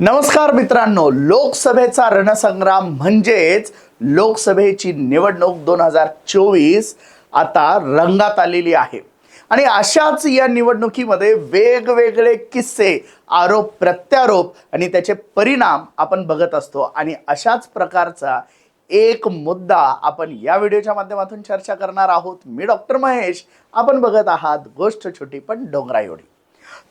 नमस्कार मित्रांनो लोकसभेचा रणसंग्राम म्हणजेच लोकसभेची निवडणूक दोन हजार चोवीस आता रंगात आलेली आहे. आणि अशाच या निवडणुकीमध्ये वेगवेगळे किस्से आरोप प्रत्यारोप आणि त्याचे परिणाम आपण बघत असतो. आणि अशाच प्रकारचा एक मुद्दा आपण या व्हिडिओच्या माध्यमातून चर्चा करणार आहोत. मी डॉक्टर महेश. आपण बघत आहात गोष्ट छोटी पण डोंगरा एवढी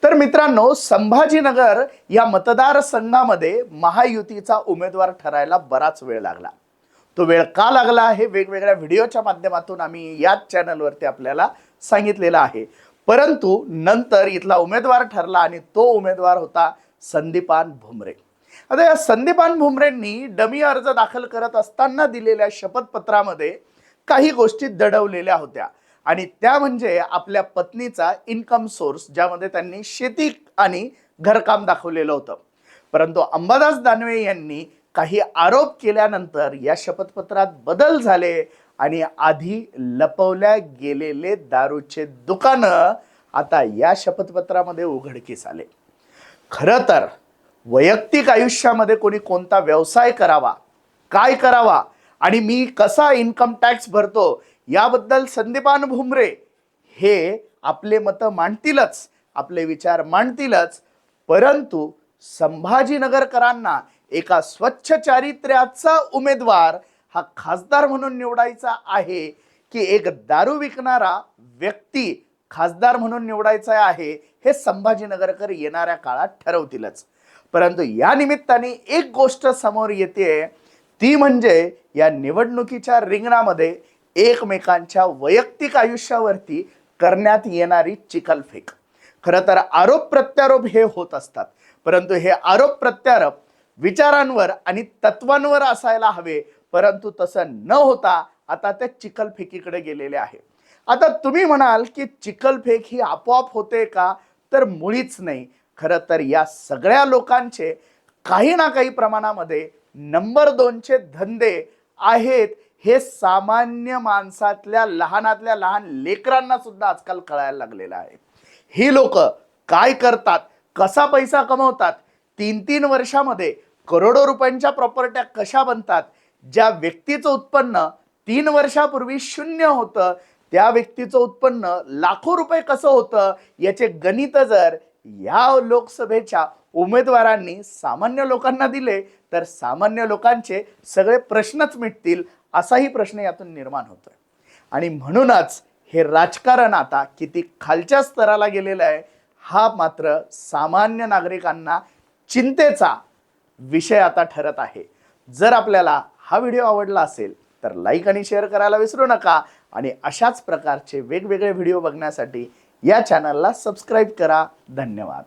तर मित्रांनो संभाजीनगर या मतदारसंघामध्ये महायुतीचा उमेदवार ठरायला बराच वेळ लागला. तो वेळ का लागला आहे वेगवेगळ्या व्हिडिओच्या माध्यमातून आम्ही याच चॅनलवरती आपल्याला सांगितलेलं आहे. परंतु नंतर इथला उमेदवार ठरला आणि तो उमेदवार होता संदीपान भुमरे. आता या संदीपान भुमरेंनी डमी अर्ज दाखल करत असताना दिलेल्या शपथपत्रामध्ये काही गोष्टी दडवलेल्या होत्या. आणि त्या म्हणजे आपल्या पत्नीचा इन्कम सोर्स ज्यामध्ये त्यांनी शेती आणि घरकाम दाखवलेलं होतं. परंतु अंबादास दानवे यांनी काही आरोप केल्यानंतर या शपथपत्रात बदल झाले आणि आधी लपवल्या गेलेले दारूचे दुकानं आता या शपथपत्रामध्ये उघडकीस आले. खरं तर वैयक्तिक आयुष्यामध्ये कोणी कोणता व्यवसाय करावा काय करावा आणि मी कसा इन्कम टॅक्स भरतो याबद्दल संदीपान भुमरे हे आपले मतं मांडतीलच आपले विचार मांडतीलच परंतु संभाजीनगरकरांना एका स्वच्छ चारित्र्याचा उमेदवार हा खासदार म्हणून निवडायचा आहे की एक दारू विकणारा व्यक्ती खासदार म्हणून निवडायचा आहे हे संभाजीनगरकर येणाऱ्या काळात ठरवतीलच. परंतु या निमित्ताने एक गोष्ट समोर येते ती म्हणजे या निवडणुकीच्या रिंगणामध्ये एकमेकांच्या वैयक्तिक आयुष्यावरती करण्यात येणारी चिखलफेक. खरं तर आरोप प्रत्यारोप हे होत असतात. परंतु हे आरोप प्रत्यारोप विचारांवर आणि तत्वांवर असायला हवे. परंतु तसं न होता आता त्या चिखलफेकीकडे गेलेले आहे. आता तुम्ही म्हणाल की चिखलफेक ही आपोआप होते का? तर मुळीच नाही. खरं तर या सगळ्या लोकांचे काही ना काही प्रमाणामध्ये नंबर दोनचे धंदे आहेत हे सामान्य माणसातल्या लहानातल्या लहान लेकरांना सुद्धा आजकाल कळायला लागलेलं आहे. ही लोक काय करतात? कसा पैसा कमवतात? तीन तीन वर्षामध्ये करोडो रुपयांच्या प्रॉपर्ट्या कशा बनतात? ज्या व्यक्तीचं उत्पन्न तीन वर्षापूर्वी शून्य होतं त्या व्यक्तीचं उत्पन्न लाखो रुपये कसं होतं? याचे गणित जर या लोकसभेच्या उमेदवारांनी सामान्य लोकांना दिले तर सामान्य लोकांचे सगळे प्रश्नच मिटतील असाही प्रश्न यातून निर्माण होतोय. आणि म्हणूनच हे राजकारण आता किती खालच्या स्तराला गेलेलं आहे हा मात्र सामान्य नागरिकांना चिंतेचा विषय आता ठरत आहे. जर आपल्याला हा व्हिडिओ आवडला असेल तर लाईक आणि शेअर करायला विसरू नका आणि अशाच प्रकारचे वेगवेगळे व्हिडिओ बघण्यासाठी या चॅनलला सबस्क्राईब करा. धन्यवाद.